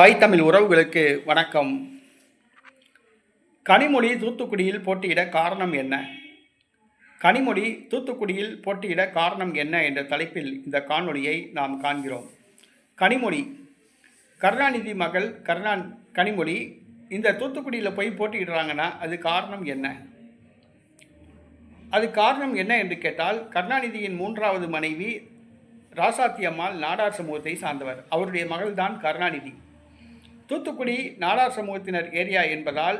தாய் தமிழ் உறவுகளுக்கு வணக்கம். கனிமொழி தூத்துக்குடியில் போட்டியிட காரணம் என்ன? கனிமொழி தூத்துக்குடியில் போட்டியிட காரணம் என்ன என்ற தலைப்பில் இந்த காணொளியை நாம் காண்கிறோம். கனிமொழி கருணாநிதி மகள் கருணா கனிமொழி இந்த தூத்துக்குடியில் போய் போட்டியிடுறாங்கன்னா அது காரணம் என்ன? அது காரணம் என்ன என்று கேட்டால் கருணாநிதியின் மூன்றாவது மனைவி ராசாத்தி அம்மாள் நாடார் சமூகத்தை சார்ந்தவர். அவருடைய மகள்தான் கருணாநிதி. தூத்துக்குடி நாடார் சமூகத்தினர் ஏரியா என்பதால்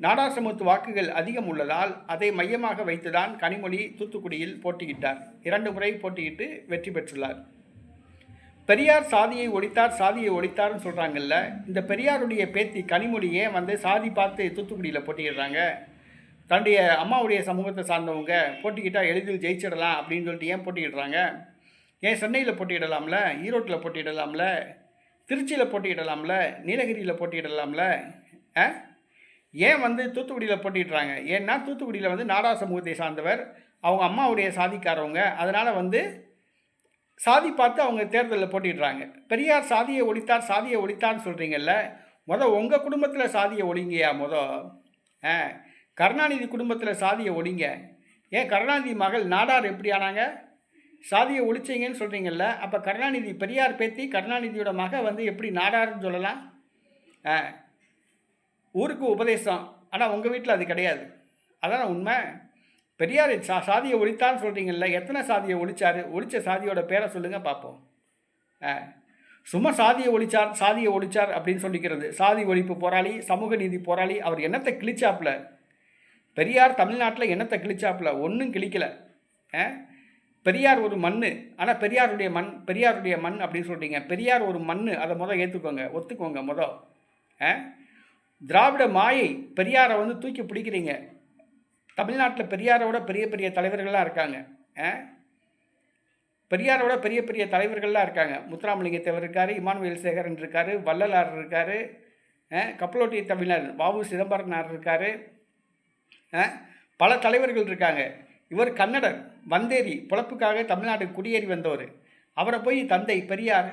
நாடார் சமூகத்து வாக்குகள் அதிகம் உள்ளதால் அதை மையமாக வைத்துதான் கனிமொழி தூத்துக்குடியில் போட்டியிட்டார். இரண்டு முறை போட்டியிட்டு வெற்றி பெற்றுள்ளார். பெரியார் சாதியை ஒழித்தார் சாதியை ஒழித்தார்னு சொல்கிறாங்கல்ல இந்த பெரியாருடைய பேத்தி கனிமொழியே வந்து சாதி பார்த்து தூத்துக்குடியில் போட்டியிடுறாங்க? தன்னுடைய அம்மாவுடைய சமூகத்தை சார்ந்தவங்க போட்டிக்கிட்டால் எளிதில் ஜெயிச்சிடலாம் அப்படின்னு சொல்லிட்டு ஏன் போட்டியிடுறாங்க? ஏன் சென்னையில் போட்டியிடலாம்ல ஈரோட்டில் போட்டியிடலாம்ல திருச்சியில் போட்டியிடலாம்ல நீலகிரியில் போட்டியிடலாம்ல ஆ? ஏன் வந்து தூத்துக்குடியில் போட்டிடுறாங்க ஏன்னா தூத்துக்குடியில் வந்து நாடா சமூகத்தை சார்ந்தவர் அவங்க அம்மாவுடைய சாதிக்காரவங்க. அதனால் வந்து சாதி பார்த்து அவங்க தேர்தலில் போட்டிடுறாங்க பெரியார் சாதியை ஒழித்தார் சாதியை ஒழித்தார்னு சொல்கிறீங்கல்ல மொதல் உங்கள் குடும்பத்தில் சாதியை ஒழிங்கயா மொதல் ஆ? கருணாநிதி குடும்பத்தில் சாதியை ஒழிங்க. ஏன் கருணாநிதி மகள் நாடார் எப்படி ஆனாங்க? சாதியை ஒழிச்சிங்கன்னு சொல்கிறீங்கல்ல அப்போ கருணாநிதி பெரியார் பேத்தி கருணாநிதியோட மக வந்து எப்படி நாடாருன்னு சொல்லலாம்? ஆ ஊருக்கு உபதேசம். ஆனால் உங்கள் வீட்டில் அது கிடையாது. அதான் உண்மை? பெரியார் சா சாதியை ஒழித்தான்னு சொல்கிறீங்கல்ல எத்தனை சாதியை ஒழிச்சார்? ஒழித்த சாதியோட பேரை சொல்லுங்கள் பார்ப்போம் ஆ சும்மா சாதியை ஒழிச்சார் சாதியை ஒழிச்சார் அப்படின்னு சொல்லிக்கிறது. சாதி ஒழிப்பு போராளி சமூக நீதி போராளி அவர் என்னத்தை கிழிச்சாப்புல? பெரியார் தமிழ்நாட்டில் என்னத்தை கிழிச்சாப்புல? ஒன்றும் கிழிக்கலை. ஆ பெரியார் ஒரு மண் ஆனால் பெரியாருடைய மண் பெரியாருடைய மண் அப்படின்னு சொல்கிறீங்க பெரியார் ஒரு மண் அதை முதல் ஏற்றுக்கோங்க ஒத்துக்கோங்க முதல். ஆ? திராவிட மாயை பெரியாரை வந்து தூக்கி பிடிக்கிறீங்க. தமிழ்நாட்டில் பெரியாரோட பெரிய பெரிய தலைவர்கள்லாம் இருக்காங்க. ஆ? பெரியாரோட பெரிய பெரிய தலைவர்கள்லாம் இருக்காங்க. முத்துராமலிங்கத்தேவர் இருக்கார் இமானுவேல் சேகரன் இருக்கார் வள்ளலார் இருக்கார் கப்பலோட்டிய தமிழர் வாவு சிதம்பரனார் இருக்கார் பல தலைவர்கள் இருக்காங்க. இவர் கன்னடர் வந்தேரி பொழப்புக்காக தமிழ்நாடு குடியேறி வந்தவர். அவரை போய் தந்தை பெரியார்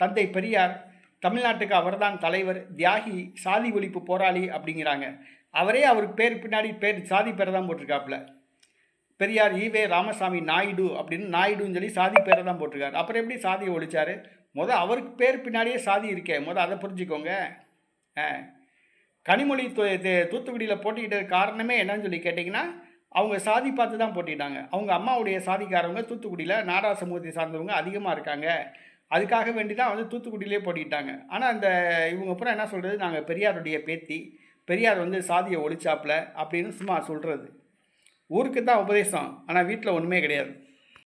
தந்தை பெரியார் தமிழ்நாட்டுக்கு அவர்தான் தலைவர் தியாகி சாதி ஒழிப்பு போராளி அப்படிங்கிறாங்க. அவரே அவருக்கு பேர் பின்னாடி பேர் சாதி பேரை தான் போட்டிருக்காப்புல. பெரியார் ஈவே ராமசாமி நாயுடு அப்படின்னு நாயுடுன்னு சொல்லி சாதி பேரை தான் போட்டிருக்காரு. அப்புறம் எப்படி சாதியை ஒழிச்சார்? மொதல் அவருக்கு பேர் பின்னாடியே சாதி இருக்கே. மொதல் அதை புரிஞ்சுக்கோங்க. கனிமொழி தூ தூத்துக்குடியில் போட்டிக்கிட்ட காரணமே என்னன்னு சொல்லி கேட்டிங்கன்னா அவங்க சாதி பார்த்து தான் போட்டிட்டாங்க அவங்க அம்மாவுடைய சாதிக்காரவங்க தூத்துக்குடியில் நாடா சமூகத்தை சார்ந்தவங்க அதிகமாக இருக்காங்க. அதுக்காக வேண்டி தான் வந்து தூத்துக்குடியிலே போட்டிட்டாங்க ஆனால் அந்த இவங்க பூரா என்ன சொல்கிறது நாங்கள் பெரியாருடைய பேத்தி. பெரியார் வந்து சாதியை ஒழிச்சாப்புல அப்படின்னு சும்மா சொல்கிறது ஊருக்கு தான் உபதேசம். ஆனால் வீட்டில் ஒன்றுமே கிடையாது.